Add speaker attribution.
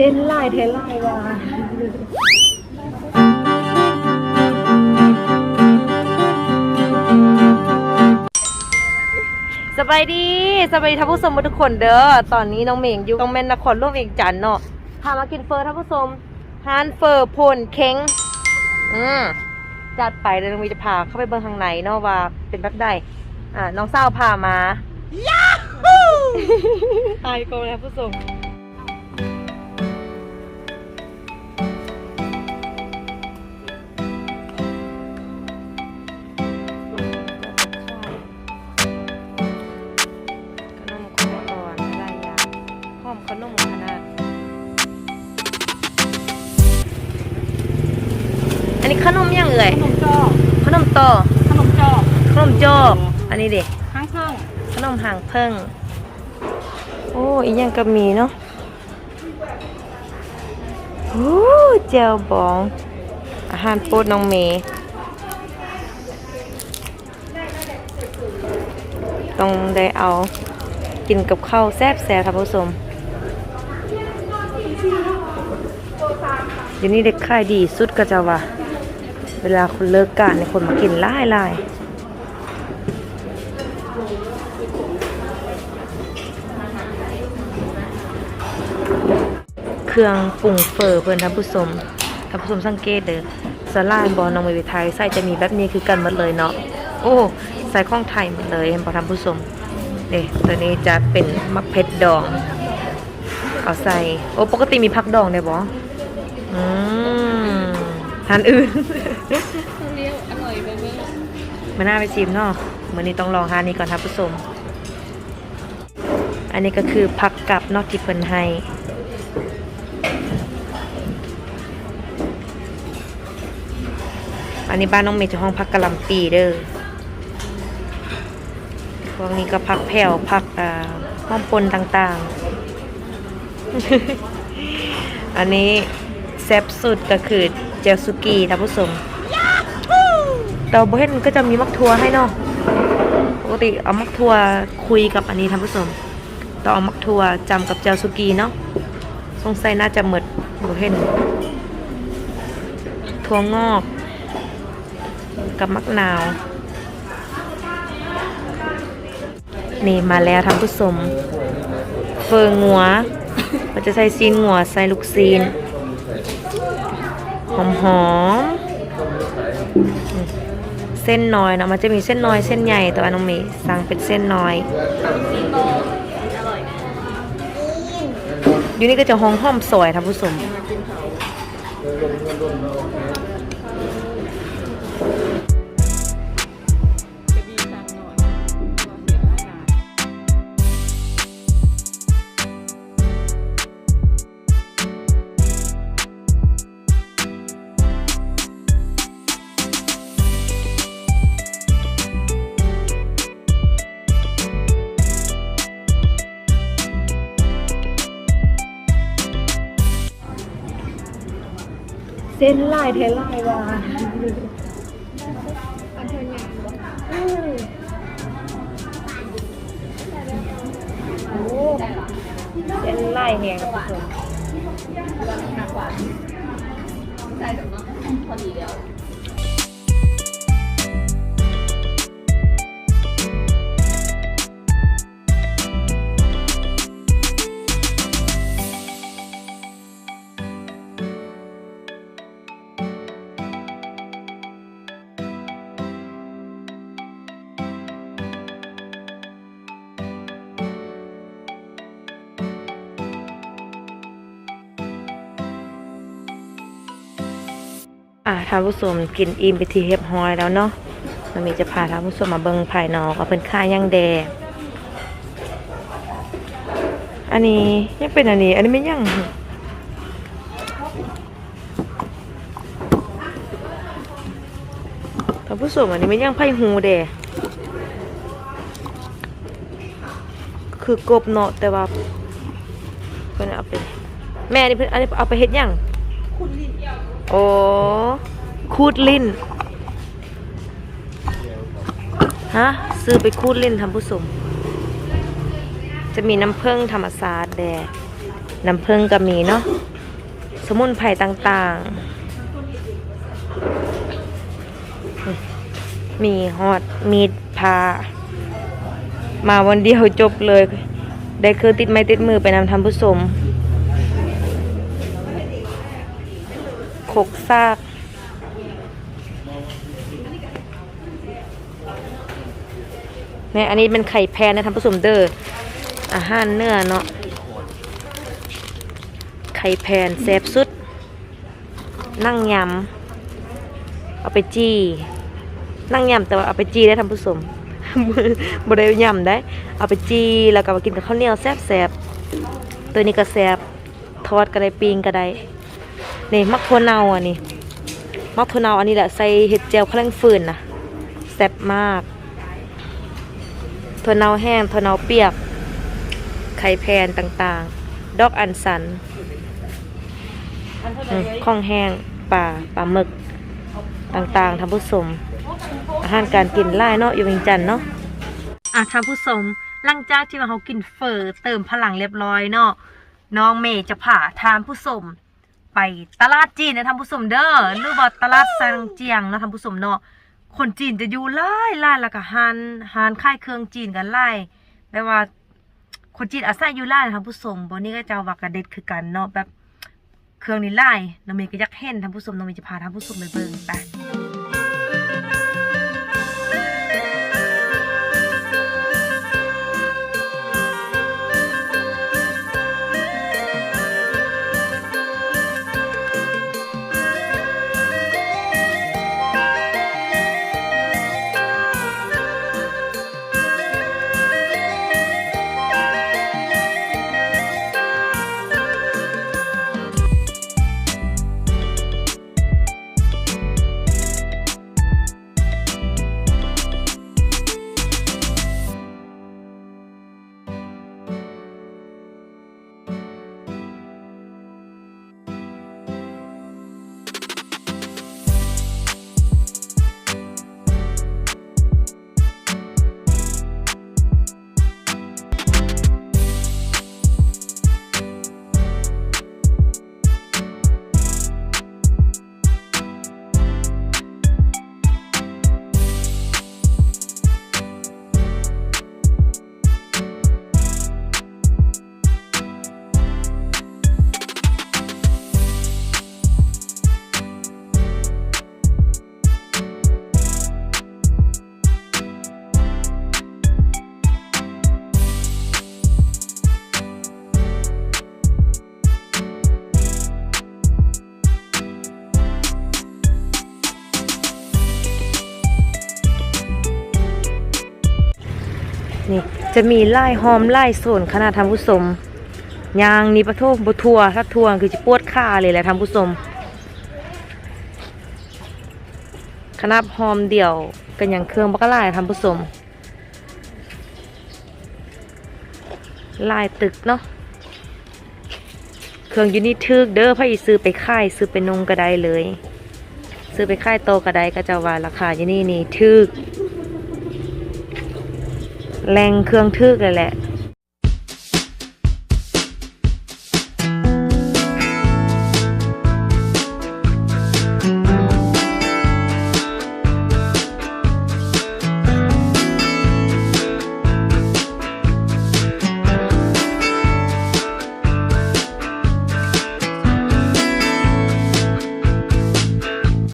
Speaker 1: ส้นลายเทลายว่ะสบายดีสบายดีท่านผู้ชมทุกคนเด้อ ตอนนี้น้องเหม่งอยู่ตรงแม่นนครร่วมเวียงจันทน์เนาะพามากินเฟอร์ท่านผู้ชมฮานเฟอร์พลเค้งอืมจัดไปเลยน้องมีจะพาเข้าไปเบิ่งข้างในเนาะว่าเป็นแบบใดอ่าน้องเศร้าวพามายาฮูตายโกงแล้วผู้ชม อันนี้ขนมยังเอ่ย
Speaker 2: ขนมจอก
Speaker 1: ขนมต่อ
Speaker 2: ขนมจอก
Speaker 1: ขนมจอกอันนี้เด็ก
Speaker 2: ข้างเครื่อง
Speaker 1: ขนมหางเพิ่งโอ้อีกอย่างก็มีเนาะโอ้เจลบอง อาหารโปรดน้องเมย์ต้องได้เอากินกับข้าวแซ่บแซ่บท่านผู้ชมเดี๋ยวนี้เด็กขายดีสุดก็จะว่า เวลาคนเลิกกะเนี่ยคนมากินหลายหลายเครื่องปรุงเฟอเพื่อนท่านผู้ชมท่านผู้ชมสังเกตเด้อสลานบอลน้องเวไทยใส่จะมีแบบนี้คือกันหมดเลยเนาะโอ้ใส่ข้องไทยหมดเลยเห็นป่ะท่านผู้ชมเนี่ยตัวนี้จะเป็นมักเพชรดอง เอาใส่ โอ้ปกติมีผักดองได้บ่อืม ทานอื่น
Speaker 2: เรียวอร่อยเบอร์เบอร์
Speaker 1: มาน่าไปชิมเนาะมื้อนี้ต้องลองหานี้ก่อนท่านผู้ชมอันนี้ก็คือผักกับเนอกที่เพิ่นให้อันนี้บ้านน้องเมย์จะห้องพักกะหล่ำปีเด้อพวกนี้ก็พักแผ่วพักอ่าห้องปนต่างๆ อันนี้แซ่บสุดก็คือ เจลสุกี้ท่านผู้ชมแต่บเห็นก็จะมีมักทัวให้เนาะปกติเอามักทัวคุยกับอันนี้ท่านผู้ชมต้อเอามักทัวจำกับเจลสุกี้เนาะสงสัยน่าจะหมดบเห็นถั่วงอกกับมักนาว นี่มาแล้วท่านผู้ชมเฟิงงัวมันจะใส่ซีนงัวใส่ลูกซีน อมหอมเส้นน้อยเนาะมันจะมีเส้นน้อยเส้นใหญ่แต่ว่าน้องเมย์สั่งเป็นเส้นน้อย อยู่นี่ก็จะห้องห้อมสวยท่านผู้ชม
Speaker 2: เส้น
Speaker 1: ลายเทลายว่ะโอ้เส้นลายแหงท่านผู้ชมอ่าท่านผู้ชมกินอิ่มไปทีเรียบร้อยแล้วเนาะมันมีจะพาท่านผู้ชมมาเบิ่งภายนอกว่าเป็นค่าย่างแดงอันนี้ยังเป็นอันนี้ อันนี้ไม่ย่างท่านผู้ชมอันนี้ไม่ย่างไผ่หูแดงคือกบเนาะแต่ว่าเพิ่นเอาไป แม่นี่เพิ่นอันนี้เอาไปเฮ็ดยัง โอ้คูดลิ้น ฮะ ซื้อไปคูดลิ้นทำผู้ชมจะมีน้ำผึ้งธรรมศาสตร์แดดน้ำผึ้งก็มีเนาะ สมุนไพรต่างๆ มีฮอดมีดพา มาวันเดียวจบเลย ได้คือติดไม้ติดมือไปนำทำผู้สม กซาก เนี่ย อันนี้เป็นไข่แพนนะทำผสมเดอร์อาหารเนื้อเนาะ ไข่แพนแซ่บสุด นั่งยำ เอาไปจี้ นั่งยำแต่ว่าเอาไปจี้ได้ทำผสมบได้ยำได้ เอาไปจี้ แล้วก็มากินกับข้าวเหนียวแซ่บๆ ตัวนี้ก็แซ่บทอดก็ได้ปิ้งก็ได้ นี่มักถั่วเน่าอันนี้มักถั่วเน่าอันนี้แหละใส่เห็ดเจียวข้าวแรงฟืนนะแซ่บมากถั่วเน่าแห้งถั่วเน่าเปียก ไข่แพนต่างๆ ดอกอันสันอืมข้องแห้งปลาปลาหมึกต่างๆทำผู้สม อาหารการกินไล่เนาะอยู่เวียงจันทน์เนาะอะทำผู้สมหลังจากที่ว่าเขากินเฟอเติมพลังเรียบร้อยเนาะน้องเมย์จะผ่าทานผู้สม ไปตลาดจีนนะทำผู้สมเด้อหรือว่าตลาดซังเจียงเนะทำผู้สมเนาะคนจีนจะอยู่ไล่ไล่แล้วก็ฮานฮานค่ายเครื่องจีนกันไล่แปลว่า คนจีนอาศัยอยู่ไล่ทำผู้ชมบนนี้ก็จะว่ากระเด็ดคือกันเนาะแบบเครื่องนี้ไล่น้องเมย์ก็อยักเห็นทำผู้ชมน้องเมย์จะพาทำผู้ชมไปเบิ่งไป จะมีไล่หอมไล่โซนขนาดทำผู้ชมยางนี่ปะโทบทัวถ้าทัวคือจะปวดขาเลยแหละทำผู้ชมขนาดหอมเดี่ยวกันอย่างเครื่องบักไล่ทำผู้ชมลายตึกเนาะ เครื่องอยูนิทึกเด้อพ่ออีซื้อไปค่ายซื้อไปนงก็ไดเลย ซื้อไปค่ายโตก็ไดก็จะว่าราคาอยู่นี่นี่ทึก แรงเครื่องทึกเลยแหละ